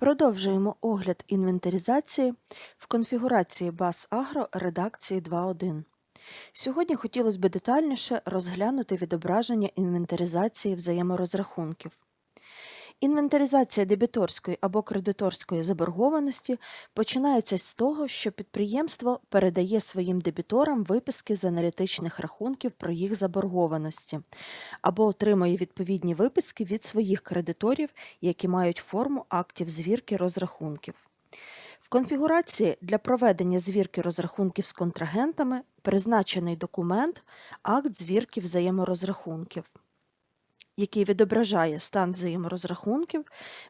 Продовжуємо огляд інвентаризації в конфігурації баз Агро редакції 2.1. Сьогодні хотілося б детальніше розглянути відображення інвентаризації взаєморозрахунків. Інвентаризація дебіторської або кредиторської заборгованості починається з того, що підприємство передає своїм дебіторам виписки з аналітичних рахунків про їх заборгованості або отримує відповідні виписки від своїх кредиторів, які мають форму актів звірки розрахунків. В конфігурації для проведення звірки розрахунків з контрагентами призначений документ акт звірки взаєморозрахунків який відображає стан взаєморозрахунків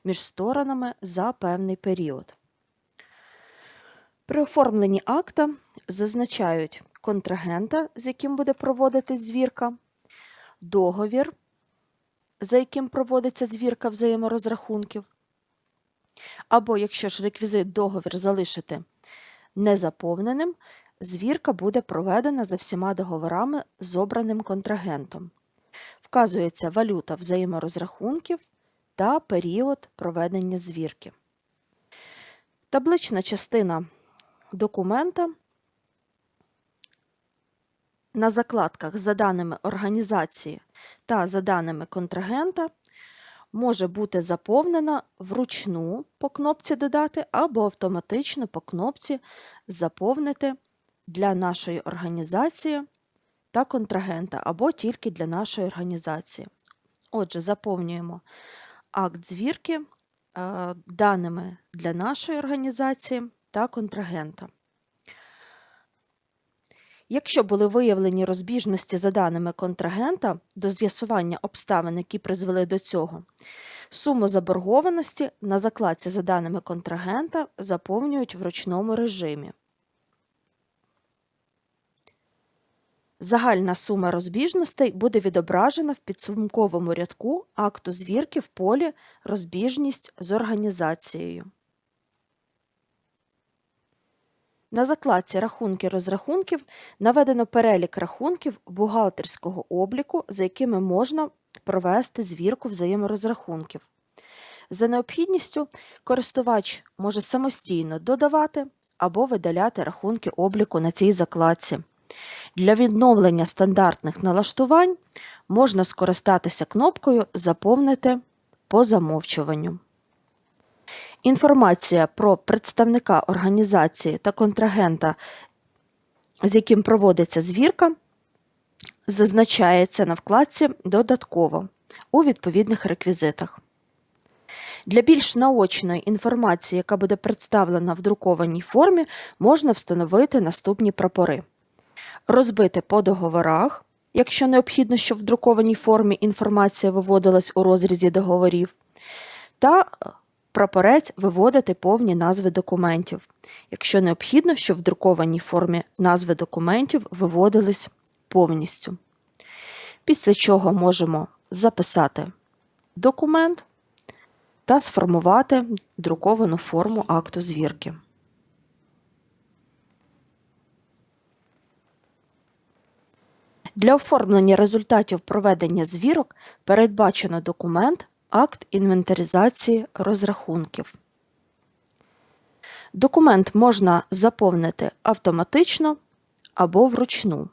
між сторонами за певний період. При оформленні акта зазначають контрагента, з яким буде проводитись звірка, договір, за яким проводиться звірка взаєморозрахунків, або якщо ж реквізит договір залишити незаповненим, звірка буде проведена за всіма договорами з обраним контрагентом. Вказується валюта взаєморозрахунків та період проведення звірки. Таблична частина документа на закладках за даними організації та за даними контрагента може бути заповнена вручну по кнопці Додати або автоматично по кнопці Заповнити для нашої організації та контрагента або тільки для нашої організації. Отже, заповнюємо акт звірки е, даними для нашої організації та контрагента. Якщо були виявлені розбіжності за даними контрагента до з'ясування обставин, які призвели до цього, суму заборгованості на закладці за даними контрагента заповнюють в ручному режимі. Загальна сума розбіжностей буде відображена в підсумковому рядку акту звірки в полі Розбіжність з організацією. На закладці Рахунки розрахунків наведено перелік рахунків бухгалтерського обліку, за якими можна провести звірку взаєморозрахунків. За необхідністю користувач може самостійно додавати або видаляти рахунки обліку на цій закладці. Для відновлення стандартних налаштувань можна скористатися кнопкою Заповнити по замовчуванню. Інформація про представника організації та контрагента, з яким проводиться звірка, зазначається на вкладці Додатково у відповідних реквізитах. Для більш наочної інформації, яка буде представлена в друкованій формі, можна встановити наступні прапори розбити по договорах, якщо необхідно, щоб в друкованій формі інформація виводилась у розрізі договорів, та прапорець виводити повні назви документів, якщо необхідно, щоб в друкованій формі назви документів виводились повністю. Після чого можемо записати документ та сформувати друковану форму акту звірки. Для оформлення результатів проведення звірок передбачено документ Акт інвентаризації розрахунків. Документ можна заповнити автоматично або вручну.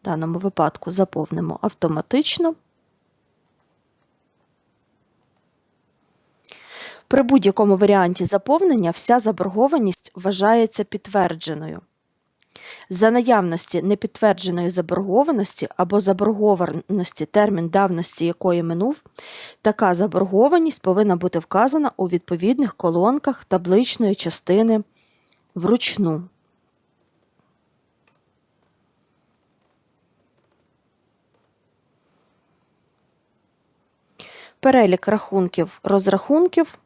В даному випадку заповнимо автоматично. При будь-якому варіанті заповнення вся заборгованість вважається підтвердженою. За наявності непідтвердженої заборгованості або заборгованості, термін давності якої минув, така заборгованість повинна бути вказана у відповідних колонках табличної частини вручну. Перелік рахунків розрахунків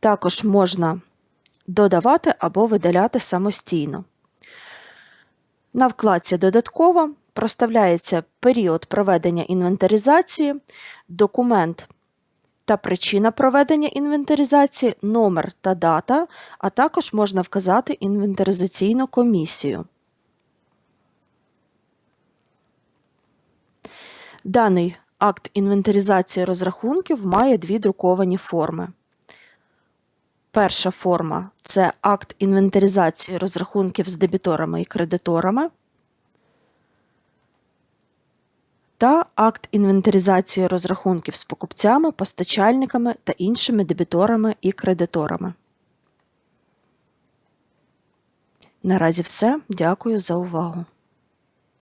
також можна додавати або видаляти самостійно. На вкладці Додатково проставляється період проведення інвентаризації, документ та причина проведення інвентаризації, номер та дата, а також можна вказати інвентаризаційну комісію. Даний акт інвентаризації розрахунків має дві друковані форми. Перша форма це акт інвентаризації розрахунків з дебіторами і кредиторами. Та акт інвентаризації розрахунків з покупцями, постачальниками та іншими дебіторами і кредиторами. Наразі все. Дякую за увагу.